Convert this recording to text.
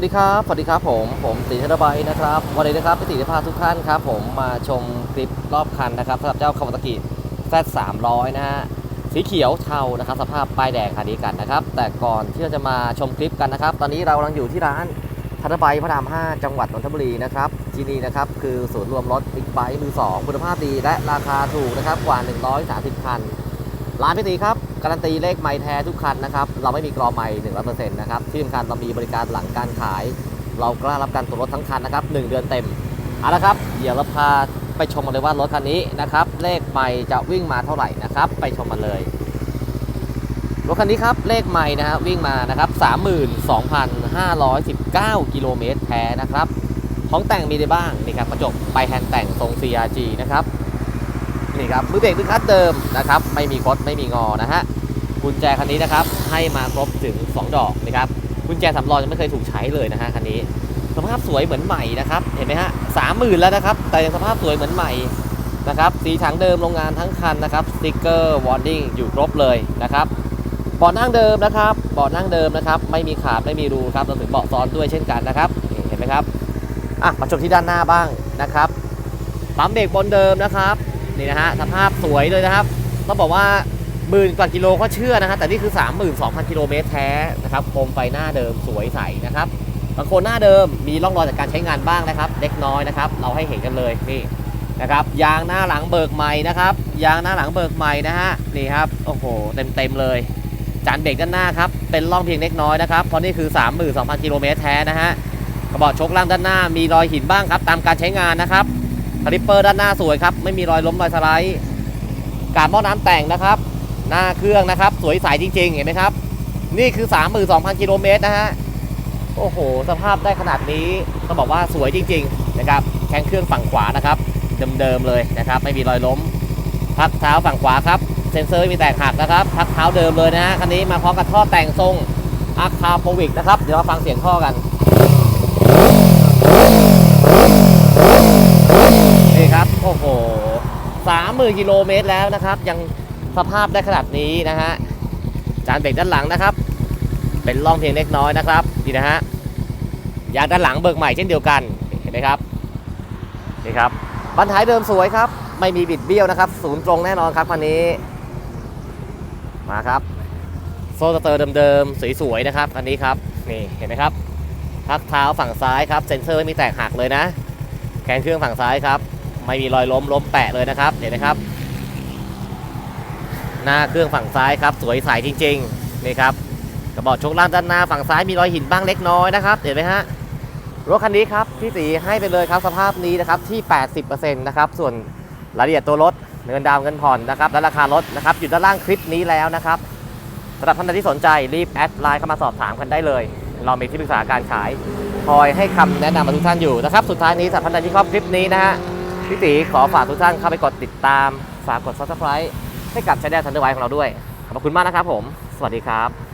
สวัสดีครับ สวัสดีครับผม ผมตีเทระบายนะครับ วันนี้นะครับพี่ตีจะพาทุกท่านครับผมมาชมคลิปรอบคันนะครับสำหรับเจ้าคาวาตากิแซดสามร้อยนะฮะ สีเขียวเทานะครับ สภาพป้ายแดงคันนี้กันนะครับ แต่ก่อนที่เราจะมาชมคลิปกันนะครับ ตอนนี้เรากำลังอยู่ที่ร้านทัตบายพระราม 5 จังหวัดนนทบุรีนะครับ ที่นี่นะครับคือศูนย์รวมรถบิ๊กไบค์มือสองคุณภาพดีและราคาถูกนะครับกว่า 130คัน ร้านพี่ตีครับ การันตีเลขไม้แท้ทุกคันนะครับ เราไม่มีกรอไม้หนึ่งร้อยเปอร์เซ็นต์นะครับที่สำคัญเรามีบริการหลังการขาย เรากล้ารับการตรวจรถทั้งคันนะครับหนึ่งเดือนเต็มเอาละครับ เดี๋ยวเราพาไปชมกันเลยว่ารถคันนี้นะครับ เลขไม้จะวิ่งมาเท่าไหร่นะครับ ไปชมมันเลยรถคันนี้ครับเลขไม้นะฮะวิ่งมานะครับ 32,519 กิโลเมตรแท้นะครับ ของแต่งมีได้บ้างนี่ครับกระจกไปแฮนด์แต่งทรง CRG นะครับนี่ครับมือเบรกมือคลัตช์เดิมนะครับ ไม่มีคดไม่มีงอนะฮะ กุญแจคันนี้นะครับให้มาครบถึง 2 ดอกนะครับกุญแจสำรองยังไม่เคยถูกใช้เลยนะฮะคันนี้สภาพสวยเหมือนใหม่นะครับเห็นไหมฮะสามหมื่นแล้วนะครับ แต่ยังสภาพสวยเหมือนใหม่นะครับสีถังเดิมโรงงานทั้งคันนะครับสติกเกอร์วอร์ดิ้งอยู่ครบเลยนะครับเบาะนั่งเดิมนะครับเบาะนั่งเดิมนะครับ ไม่มีขาดไม่มีรูครับรวมถึงเบาะซ้อนด้วยเช่นกันนะครับเห็นไหมครับอะมาชมที่ด้านหน้าบ้างนะครับปั๊มเบรกบนเดิมนะครับนี่นะฮะสภาพสวยเลยนะครับต้องบอกว่า หมื่นกว่ากิโลก็เชื่อนะฮะแต่นี่คือ 32,000 กิโลเมตรแท้นะครับโคมไฟหน้าเดิมสวยใสนะครับบางคนหน้าเดิมมีร่องรอยจากการใช้งานบ้างนะครับ เล็กน้อยนะครับ เราให้เห็นกันเลยนี่นะครับยางหน้าหลังเบิกใหม่นะครับยางหน้าหลังเบิกใหม่นะฮะนี่ครับโอ้โหเต็มเต็มๆเลย จานเบรกด้านหน้าครับเป็นร่องเพียงเล็กน้อยนะครับเพราะนี่คือ 32,000 กิโลเมตรแท้นะฮะกระบอกชกล่างด้านหน้ามีรอยหินบ้างครับ ตามการใช้งานนะครับคาลิปเปอร์ด้านหน้าสวยครับไม่มีรอยล้มรอยสไลด์การหม้อน้ำแต่งนะครับ หน้าเครื่องนะครับ สวยใสจริง ๆ เห็นไหมครับ นี่คือ 32,000 กิโลเมตรนะฮะ โอ้โห สภาพได้ขนาดนี้ต้องบอกว่าสวยจริง ๆ นะครับแข้งเครื่องฝั่งขวานะครับ เดิม ๆ เลยนะครับ ไม่มีรอยล้ม พักเท้าฝั่งขวาครับ เซ็นเซอร์ไม่มีแตกหักนะครับ พักเท้าเดิมเลยนะฮะ คันนี้มาพร้อมกับท่อแต่งทรงอาคาโปวิกนะครับ เดี๋ยวมาฟังเสียงท่อกันนี่ครับ โอ้โหสามหมื่นกิโลเมตรแล้วนะครับ ยัง สภาพได้ขนาดนี้นะฮะจานเบรกด้านหลังนะครับ เป็นร่องเพียงเล็กน้อยนะครับนี่นะฮะยางด้านหลังเบิกใหม่เช่นเดียวกันเห็นไหมครับนี่ครับบันท้ายเดิมสวยครับ ไม่มีบิดเบี้ยวนะครับ ศูนย์ตรงแน่นอนครับคันนี้ มาครับโซ่สเตอร์เดิมๆสวยๆนะครับคันนี้ครับนี่เห็นไหมครับพักเท้าฝั่งซ้ายครับเซ็นเซอร์ไม่มีแตกหักเลยนะแขนเครื่องฝั่งซ้ายครับ ไม่มีรอยล้มล้มแปะเลยนะครับเห็นไหมครับ หน้าเครื่องฝั่งซ้ายครับ สวยใสจริงๆนี่ครับกระบอกชกล่างด้านหน้าฝั่งซ้ายมีรอยหินบ้างเล็กน้อยนะครับเห็นไหมฮะรถคันนี้ครับพี่ตีให้ไปเลยครับสภาพนี้นะครับที่ 80%นะครับส่วนรายละเอียดตัวรถเงินดาวเงินผ่อนนะครับและราคารถนะครับอยู่ด้านล่างคลิปนี้แล้วนะครับสำหรับท่านใดที่สนใจรีบแอดไลน์เข้ามาสอบถามกันได้เลย เรามีที่ปรึกษาการขายคอยให้คำแนะนำมาทุกท่านอยู่นะครับสุดท้ายนี้สำหรับท่านใดที่ชอบคลิปนี้นะฮะพี่ตีขอฝากทุกท่านเข้าไปกดติดตามฝากกด subscribe ให้กับชาแนลทันเดอร์ไวของเราด้วย ขอบคุณมากนะครับผม สวัสดีครับ